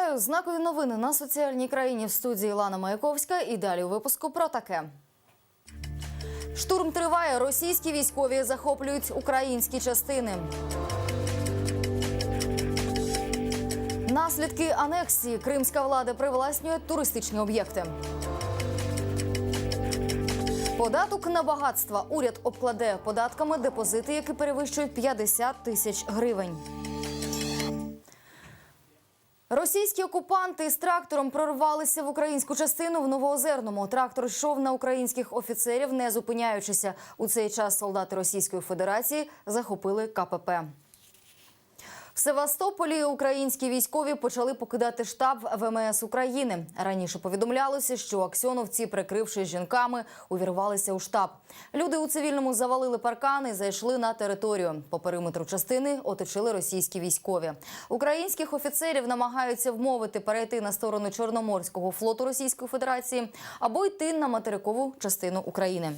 Вітаю знакові новини на соціальній країні в студії Лана Маяковська. І далі у випуску про таке. Штурм триває. Російські військові захоплюють українські частини. Наслідки анексії кримська влада привласнює туристичні об'єкти. Податок на багатство уряд обкладе податками депозити, які перевищують 50 тисяч гривень. Російські окупанти з трактором прорвалися в українську частину в Новоозерному. Трактор йшов на українських офіцерів, не зупиняючися. У цей час солдати Російської Федерації захопили КПП. В Севастополі українські військові почали покидати штаб ВМС України. Раніше повідомлялося, що аксьоновці, прикрившись жінками, увірвалися у штаб. Люди у цивільному завалили паркани, зайшли на територію. По периметру частини оточили російські військові. Українських офіцерів намагаються вмовити перейти на сторону Чорноморського флоту Російської Федерації або йти на материкову частину України.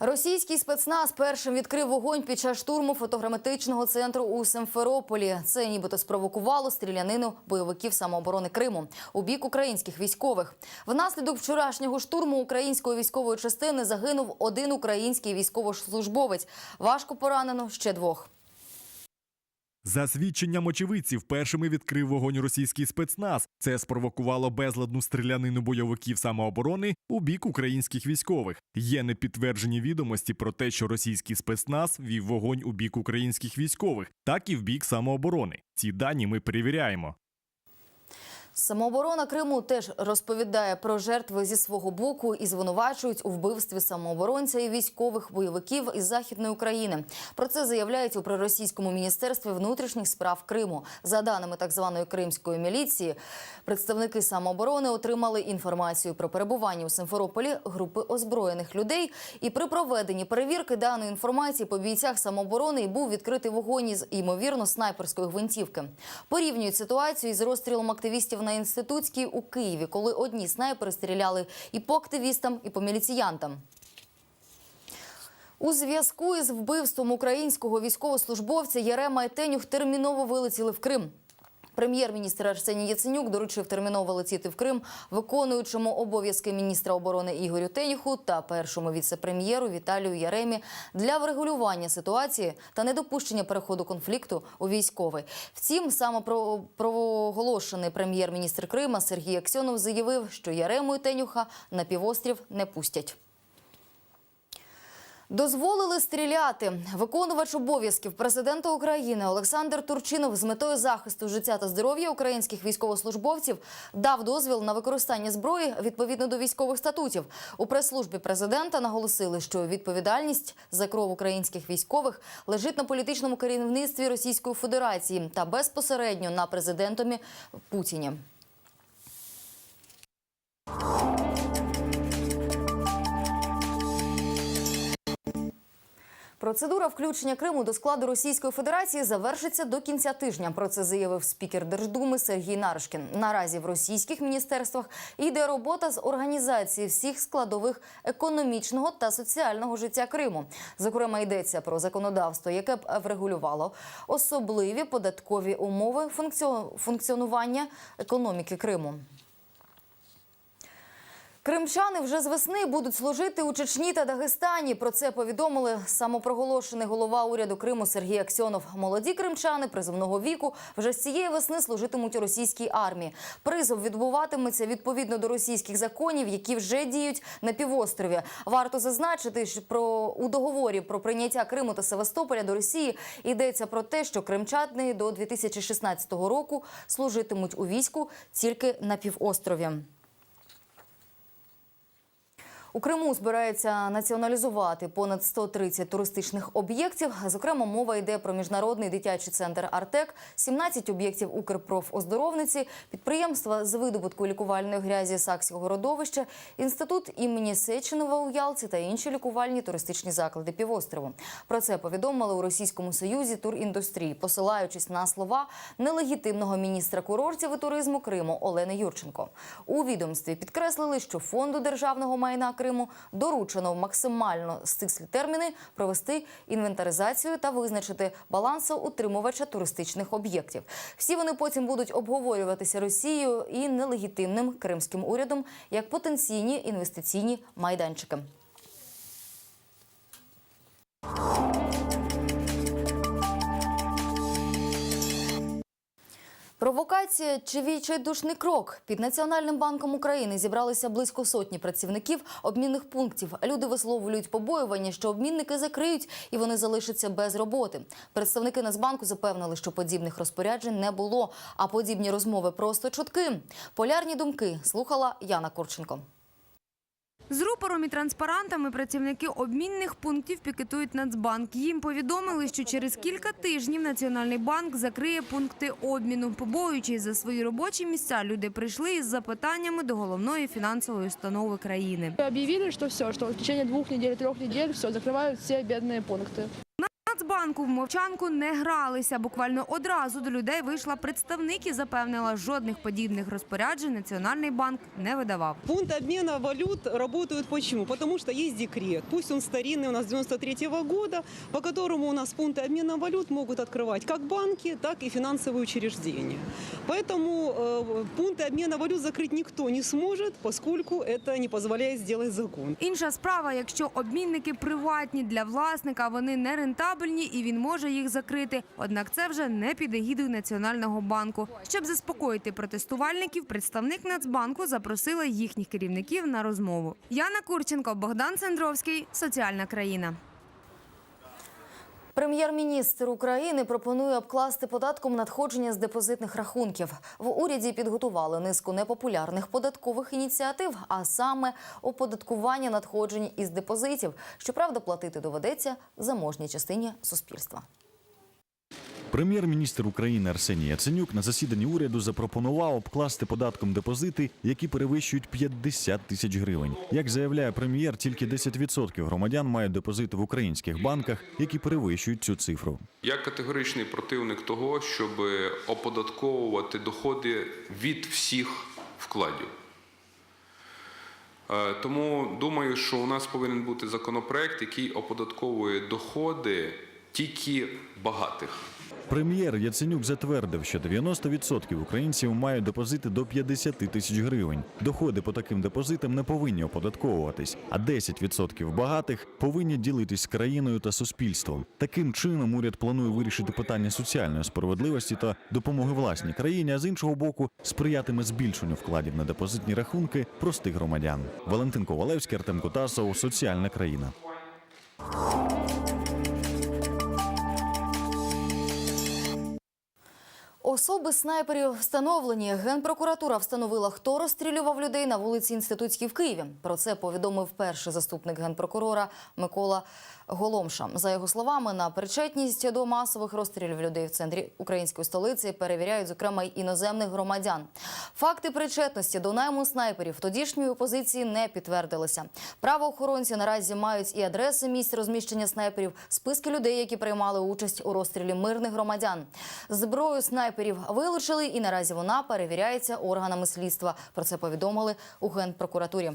Російський спецназ першим відкрив вогонь під час штурму фотограматичного центру у Симферополі. Це нібито спровокувало стрілянину бойовиків самооборони Криму у бік українських військових. Внаслідок вчорашнього штурму української військової частини загинув один український військовослужбовець. Важко поранено ще двох. За свідченням очевидців, першими відкрив вогонь російський спецназ. Це спровокувало безладну стрілянину бойовиків самооборони у бік українських військових. Є непідтверджені відомості про те, що російський спецназ вів вогонь у бік українських військових, так і в бік самооборони. Ці дані ми перевіряємо. Самооборона Криму теж розповідає про жертви зі свого боку і звинувачують у вбивстві самооборонця і військових бойовиків із західної України. Про це заявляють у проросійському міністерстві внутрішніх справ Криму. За даними так званої кримської міліції, представники самооборони отримали інформацію про перебування у Симферополі групи озброєних людей. І при проведенні перевірки даної інформації по бійцях самооборони і був відкритий вогонь із ймовірно снайперської гвинтівки. Порівнюють ситуацію із розстрілом активістів на інститутській у Києві, коли одні снайпери стріляли і по активістам, і по міліціянтам. У зв'язку із вбивством українського військовослужбовця Єрема Етенюх терміново вилетіли в Крим. Прем'єр-міністр Арсеній Яценюк доручив терміново летіти в Крим виконуючому обов'язки міністра оборони Ігорю Тенюху та першому віце-прем'єру Віталію Яремі для врегулювання ситуації та недопущення переходу конфлікту у військовий. Втім, самопроголошений прем'єр-міністр Крима Сергій Аксьонов заявив, що Ярему і Тенюха на півострів не пустять. Дозволили стріляти. Виконувач обов'язків президента України Олександр Турчинов з метою захисту життя та здоров'я українських військовослужбовців дав дозвіл на використання зброї відповідно до військових статутів. У прес-службі президента наголосили, що відповідальність за кров українських військових лежить на політичному керівництві Російської Федерації та безпосередньо на президентомі Путіні. Процедура включення Криму до складу Російської Федерації завершиться до кінця тижня. Про це заявив спікер Держдуми Сергій Наришкін. Наразі в російських міністерствах йде робота з організації всіх складових економічного та соціального життя Криму. Зокрема, йдеться про законодавство, яке б врегулювало особливі податкові умови функціо- функціонування економіки Криму. Кримчани вже з весни будуть служити у Чечні та Дагестані. Про це повідомили самопроголошений голова уряду Криму Сергій Аксьонов. Молоді кримчани призовного віку вже з цієї весни служитимуть у російській армії. Призов відбуватиметься відповідно до російських законів, які вже діють на півострові. Варто зазначити, що про у договорі про прийняття Криму та Севастополя до Росії йдеться про те, що кримчани до 2016 року служитимуть у війську тільки на півострові. У Криму збирається націоналізувати понад 130 туристичних об'єктів. Зокрема, мова йде про міжнародний дитячий центр Артек, 17 об'єктів Укрпрофоздоровниці, підприємства з видобутку лікувальної грязі Сакського родовища, інститут імені Сеченова у Ялці та інші лікувальні туристичні заклади півострову. Про це повідомили у Російському Союзі туріндустрії, посилаючись на слова нелегітимного міністра курортів і туризму Криму Олени Юрченко. У відомстві підкреслили, що фонду державного майна Криму доручено в максимально стислі терміни провести інвентаризацію та визначити балансоутримувача туристичних об'єктів. Всі вони потім будуть обговорюватися Росією і нелегітимним кримським урядом як потенційні інвестиційні майданчики. Провокація чи відчайдушний крок під Національним банком України зібралися близько сотні працівників обмінних пунктів. Люди висловлюють побоювання, що обмінники закриють і вони залишаться без роботи. Представники Нацбанку запевнили, що подібних розпоряджень не було, а подібні розмови просто чутки. Полярні думки слухала Яна Курченко. З рупором і транспарантами працівники обмінних пунктів пікетують Нацбанк. Їм повідомили, що через кілька тижнів Національний банк закриє пункти обміну. Побоюючись за свої робочі місця, люди прийшли із запитаннями до головної фінансової установи країни. Объявили, что все, что в течение двух недель, трех недель все, закрывают все бедные пункты. Нацбанку в мовчанку не гралися. Буквально одразу до людей вийшла представник і запевнила, жодних подібних розпоряджень Національний банк не видавав. Пункты обмена валют работают почему? Потому что есть декрет, пусть он старинный, у нас 93 года, по которому у нас пункты обмена валют могут открывать как банки, так и финансовые учреждения. Поэтому э, пункты обмена валют закрыть никто не сможет, поскольку это не позволяет сделать закон. Інша справа, якщо обмінники приватні для власника, вони не рентабельні і він може їх закрити. Однак це вже не під егідою Національного банку. Щоб заспокоїти протестувальників, представник Нацбанку запросила їхніх керівників на розмову. Яна Курченко, Богдан Сендровський, Соціальна країна. Прем'єр-міністр України пропонує обкласти податком надходження з депозитних рахунків. В уряді підготували низку непопулярних податкових ініціатив, а саме оподаткування надходжень із депозитів. Щоправда, платити доведеться заможній частині суспільства. Прем'єр-міністр України Арсеній Яценюк на засіданні уряду запропонував обкласти податком депозити, які перевищують 50 тисяч гривень. Як заявляє прем'єр, тільки 10% громадян мають депозити в українських банках, які перевищують цю цифру. Я категоричний противник того, щоб оподатковувати доходи від всіх вкладів. Е, Тому думаю, що у нас повинен бути законопроект, який оподатковує доходи тільки багатих. Прем'єр Яценюк затвердив, що 90% українців мають депозити до 50 тисяч гривень. Доходи по таким депозитам не повинні оподатковуватись, а 10% багатих повинні ділитись з країною та суспільством. Таким чином уряд планує вирішити питання соціальної справедливості та допомоги власній країні, а з іншого боку, сприятиме збільшенню вкладів на депозитні рахунки простих громадян. Валентин Ковалевський, Артем Кутасов, Соціальна країна. Особи снайперів встановлені. Генпрокуратура встановила, хто розстрілював людей на вулиці Інститутській в Києві. Про це повідомив перший заступник генпрокурора Микола Голомша. За його словами, на причетність до масових розстрілів людей в центрі української столиці перевіряють, зокрема, й іноземних громадян. Факти причетності до найму снайперів тодішньої опозиції не підтвердилися. Правоохоронці наразі мають і адреси місць розміщення снайперів, списки людей, які приймали участь у розстрілі мирних громадян. Зброю снайперів вилучили, і наразі вона перевіряється органами слідства. Про це повідомили у генпрокуратурі.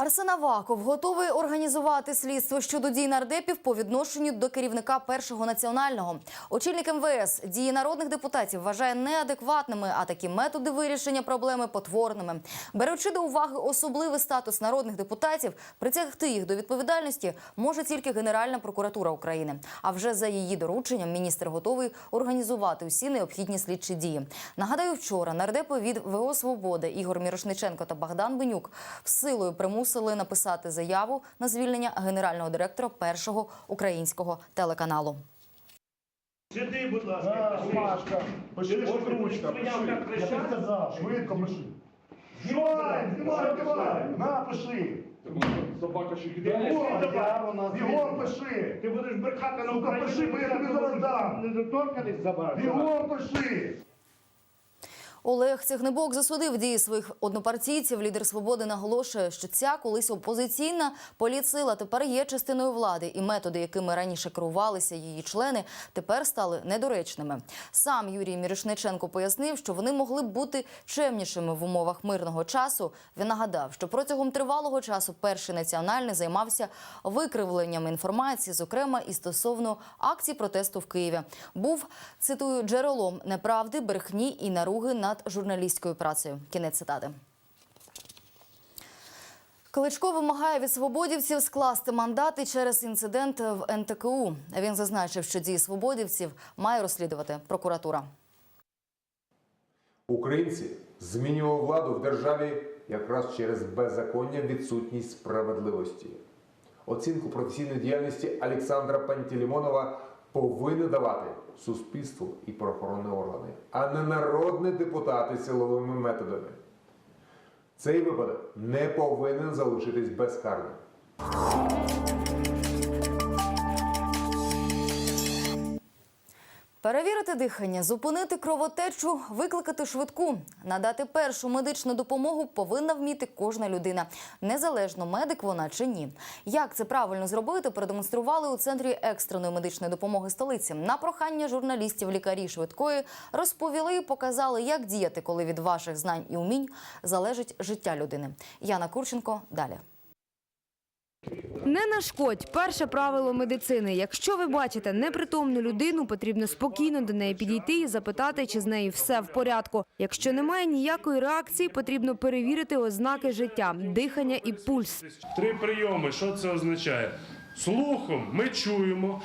Арсен Аваков готовий організувати слідство щодо дій нардепів по відношенню до керівника першого національного. Очільник МВС дії народних депутатів вважає неадекватними, а такі методи вирішення проблеми потворними. Беручи до уваги особливий статус народних депутатів, притягти їх до відповідальності може тільки Генеральна прокуратура України. А вже за її дорученням міністр готовий організувати усі необхідні слідчі дії. Нагадаю, вчора нардепи від ВО Свобода Ігор Мірошниченко та Богдан Бенюк силою примусили написати заяву на звільнення генерального директора першого українського телеканалу. Сиди, будь ласка. Машка, пиши, от ручка, пиши. Я тобі сказав, швидко пиши. Знімай, Знімай, знімай, на, пиши. Собака ще я бігом пиши. Ти будеш брехати на Сука, Україну. пиши, бо я тобі зараз дам. Не доторкались собака. Бігом пиши. Олег Цягнебок засудив дії своїх однопартійців. Лідер свободи наголошує, що ця колись опозиційна політсила тепер є частиною влади, і методи, якими раніше керувалися її члени, тепер стали недоречними. Сам Юрій Мірошниченко пояснив, що вони могли б бути чемнішими в умовах мирного часу. Він нагадав, що протягом тривалого часу перший національний займався викривленням інформації, зокрема і стосовно акцій протесту в Києві. Був цитую джерелом неправди, брехні і наруги над журналістською працею. Кінець цитати. Кличко вимагає від свободівців скласти мандати через інцидент в НТКУ. Він зазначив, що дії свободівців має розслідувати прокуратура. Українці змінювали владу в державі якраз через беззаконня, відсутність справедливості. Оцінку професійної діяльності Олександра Пантелеймонова повинні давати суспільству і правоохоронні органи, а не народні депутати силовими методами. Цей випадок не повинен залишитись безкарним. Перевірити дихання, зупинити кровотечу, викликати швидку, надати першу медичну допомогу повинна вміти кожна людина, незалежно медик вона чи ні. Як це правильно зробити, продемонстрували у центрі екстреної медичної допомоги столиці. На прохання журналістів лікарі швидкої розповіли і показали, як діяти, коли від ваших знань і умінь залежить життя людини. Яна Курченко далі. Не нашкодь. Перше правило медицини. Якщо ви бачите непритомну людину, потрібно спокійно до неї підійти і запитати, чи з нею все в порядку. Якщо немає ніякої реакції, потрібно перевірити ознаки життя, дихання і пульс. Три прийоми. Що це означає? Слухом ми чуємо,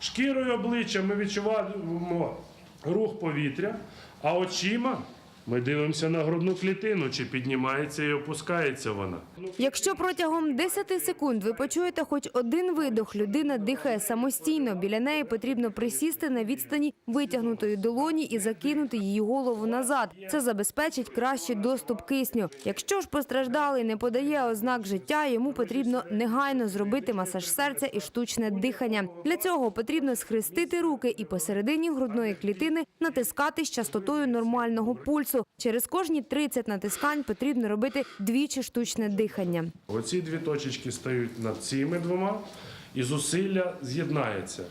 шкірою обличчя ми відчуваємо рух повітря, а очима ми дивимося на грудну клітину, чи піднімається і опускається вона. Якщо протягом 10 секунд ви почуєте хоч один видох, людина дихає самостійно. Біля неї потрібно присісти на відстані витягнутої долоні і закинути її голову назад. Це забезпечить кращий доступ кисню. Якщо ж постраждалий не подає ознак життя, йому потрібно негайно зробити масаж серця і штучне дихання. Для цього потрібно схрестити руки і посередині грудної клітини натискати з частотою нормального пульсу. Через кожні 30 натискань потрібно робити двічі штучне дихання. Оці дві точечки стають над цими двома, і зусилля з'єднається.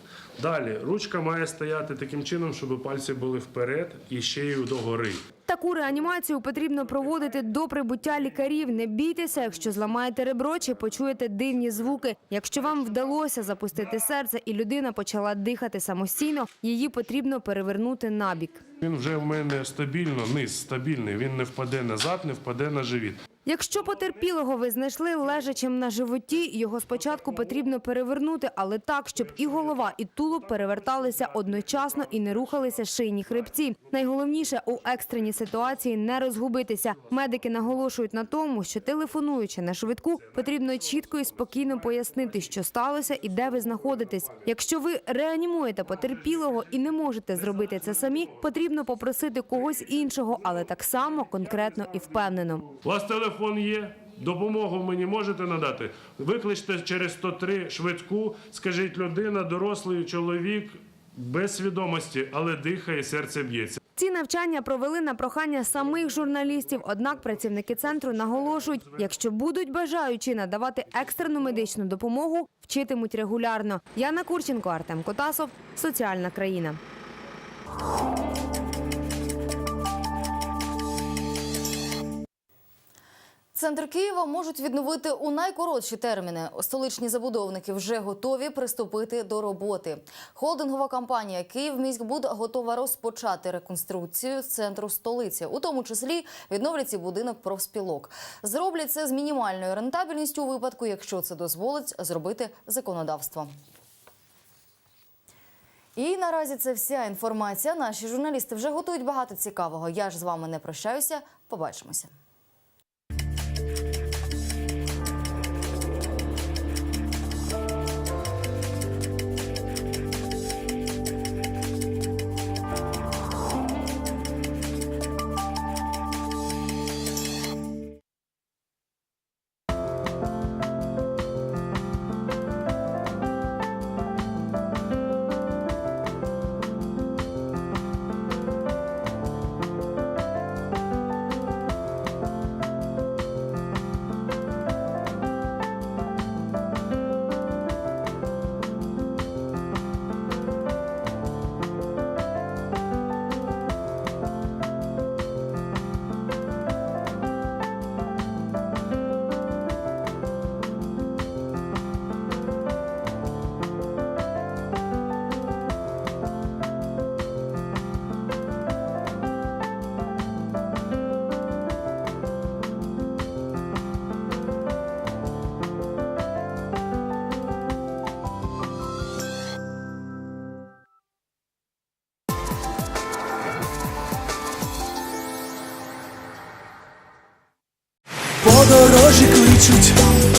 Далі ручка має стояти таким чином, щоб пальці були вперед і ще й догори. Таку реанімацію потрібно проводити до прибуття лікарів. Не бійтеся, якщо зламаєте ребро чи почуєте дивні звуки. Якщо вам вдалося запустити серце і людина почала дихати самостійно, її потрібно перевернути набік. Він вже в мене стабільно, низ стабільний. Він не впаде назад, не впаде на живіт. Якщо потерпілого ви знайшли лежачим на животі, його спочатку потрібно перевернути, але так, щоб і голова, і тулуб переверталися одночасно і не рухалися шийні хребці. Найголовніше у екстреній ситуації не розгубитися. Медики наголошують на тому, що телефонуючи на швидку, потрібно чітко і спокійно пояснити, що сталося і де ви знаходитесь. Якщо ви реанімуєте потерпілого і не можете зробити це самі, потрібно попросити когось іншого, але так само конкретно і впевнено. У вас телефон є? Допомогу мені можете надати? Викличте через 103 швидку, скажіть, людина, дорослий чоловік без свідомості, але дихає, серце б'ється. Ці навчання провели на прохання самих журналістів. Однак працівники центру наголошують, якщо будуть бажаючі надавати екстрену медичну допомогу, вчитимуть регулярно. Яна Курченко, Артем Котасов, соціальна країна. Центр Києва можуть відновити у найкоротші терміни. Столичні забудовники вже готові приступити до роботи. Холдингова компанія «Київміськбуд» готова розпочати реконструкцію центру столиці, у тому числі відновлять і будинок профспілок. Зроблять це з мінімальною рентабельністю у випадку, якщо це дозволить зробити законодавство. І наразі це вся інформація. Наші журналісти вже готують багато цікавого. Я ж з вами не прощаюся. Побачимося. Кличуть.